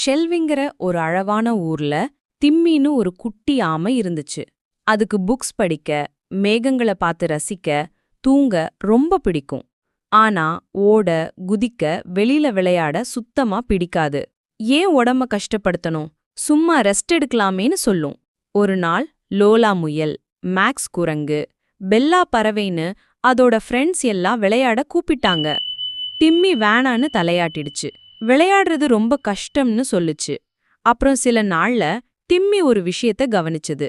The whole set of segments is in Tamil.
ஷெல்விங்கிற ஒரு அழவான ஊர்ல திம்மின்னு ஒரு குட்டி ஆமை இருந்துச்சு. அதுக்கு புக்ஸ் படிக்க மேகங்களை பார்த்து ரசிக்க தூங்க ரொம்ப பிடிக்கும். ஆனா ஓட குதிக்க வெளியில விளையாட சுத்தமா பிடிக்காது. ஏன் உடம்ப கஷ்டப்படுத்தணும்? சும்மா ரெஸ்ட் எடுக்கலாமேன்னு சொல்லும். ஒரு நாள் லோலா முயல் மேக்ஸ் குரங்கு பெல்லா பறவைன்னு அதோட ஃப்ரெண்ட்ஸ் எல்லாம் விளையாட கூப்பிட்டாங்க. டிம்மி வேணான்னு தலையாட்டிடுச்சு. விளையாடுறது ரொம்ப கஷ்டம்னு சொல்லுச்சு. அப்புறம் சில நாள்ல திம்மி ஒரு விஷயத்த கவனிச்சது.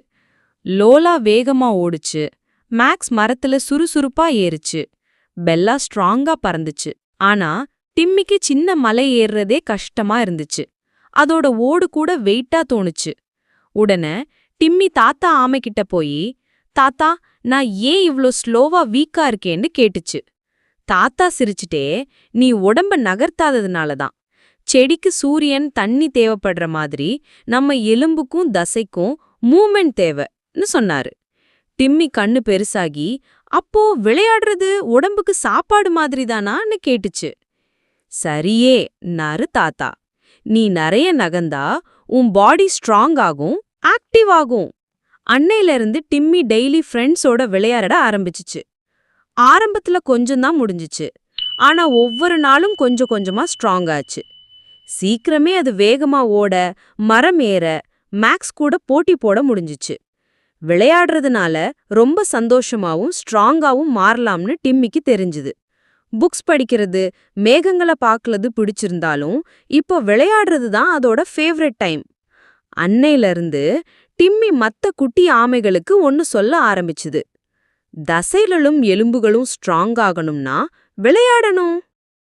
லோலா வேகமா ஓடுச்சு. மேக்ஸ் மரத்துல சுறுசுறுப்பா ஏறுச்சு. பெல்லா ஸ்ட்ராங்கா பறந்துச்சு. ஆனா டிம்மிக்கு சின்ன மலை ஏறுறதே கஷ்டமா இருந்துச்சு. அதோட ஓடு கூட வெயிட்டா தோணுச்சு. உடனே டிம்மி தாத்தா ஆமைக்கிட்ட போய் தாத்தா நான் ஏன் இவ்ளோ ஸ்லோவா வீக்கா இருக்கேன்னு கேட்டுச்சு. தாத்தா சிரிச்சுட்டே நீ உடம்ப நகர்த்தாததுனால தான். செடிக்கு சூரியன் தண்ணி தேவைப்படுற மாதிரி நம்ம எலும்புக்கும் தசைக்கும் மூமெண்ட் தேவைன்னு சொன்னாரு. டிம்மி கண்ணு பெருசாகி அப்போ விளையாடுறது உடம்புக்கு சாப்பாடு மாதிரி தானான்னு கேட்டுச்சு. சரியே நாரு தாத்தா. நீ நிறைய நகந்தா உன் பாடி ஸ்ட்ராங் ஆகும் ஆக்டிவ் ஆகும். அன்னையிலிருந்து டிம்மி டெய்லி ஃப்ரெண்ட்ஸோட விளையாட ஆரம்பிச்சுச்சு. ஆரம்பத்துல கொஞ்சம் தான் முடிஞ்சுச்சு. ஆனா ஒவ்வொரு நாளும் கொஞ்சம் கொஞ்சமா ஸ்ட்ராங் ஆச்சு. சீக்கிரமே அது வேகமா ஓட மரம் ஏற மேக்ஸ் கூட போட்டி போட முடிஞ்சுச்சு. விளையாடுறதுனால ரொம்ப சந்தோஷமாவும் ஸ்ட்ராங்காவும் மாறலாம்னு டிம்மிக்கு தெரிஞ்சுது. புக்ஸ் படிக்கிறது மேகங்களை பார்க்கறது பிடிச்சிருந்தாலும் இப்போ விளையாடுறது தான் அதோட ஃபேவரட் டைம். அன்னையிலிருந்து டிம்மி மத்த குட்டி ஆமைகளுக்கு ஒன்னு சொல்ல ஆரம்பிச்சுது. தசைகளும் எலும்புகளும் ஸ்ட்ராங் ஆகணும்னா விளையாடணும்.